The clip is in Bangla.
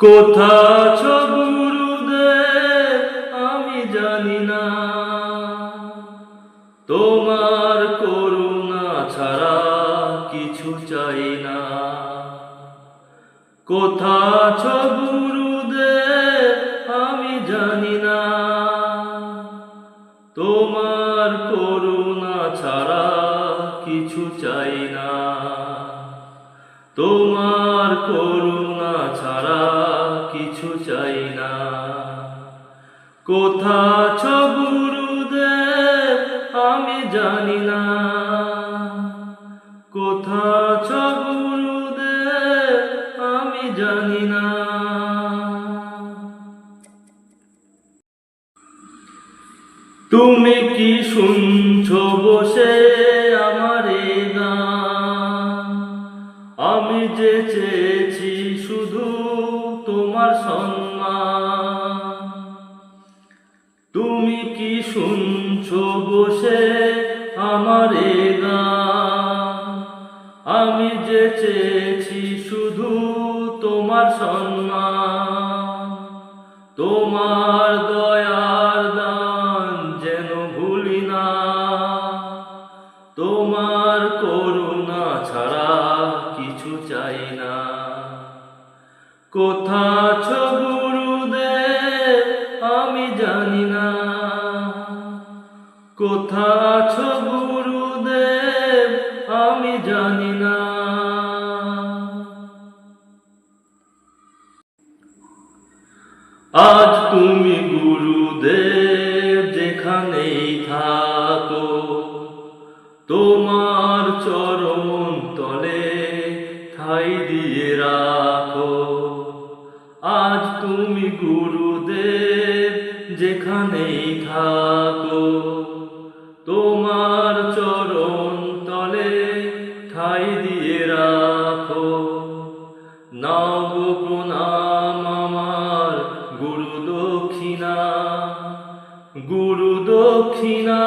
কোথা আছো গুরুদেব আমি জানি না। তোমার করুণা ছাড়া কিছু চাই না। কোথা আছো গুরুদেব আমি জানি না। তোমার করুণা ছাড়া কিছু চাই না। তোমার করুণা ছাড়া চাই না কোথা গুরুদেব, আমি জানি না। কোথা গুরুদেব, আমি জানি না। তুমি কি শুনছো বসে আমার গান আমি যে শুধু তোমার সম্মান। তুমি কি শুনছো বসে আমার আমি যে চেয়েছি শুধু তোমার সম্মান। তোমার দয়ার দান যেন ভুলি না। তোমার করুণা ছাড়া কিছু চাই না। কোথা আছো গুরুদেব? আমি জানি না। কোথা আছো গুরুদেব? আমি জানি না। আজ তুমি গুরুদেব যেখানেই থাকো, তোমার চরণ আজ তুমি গুরুদেব, যেখানেই থাকো। তোমার চরণ তলে ঠাই দিয়ে রাখো। নাও প্রণাম আমার গুরু দক্ষিণা গুরু দক্ষিণা।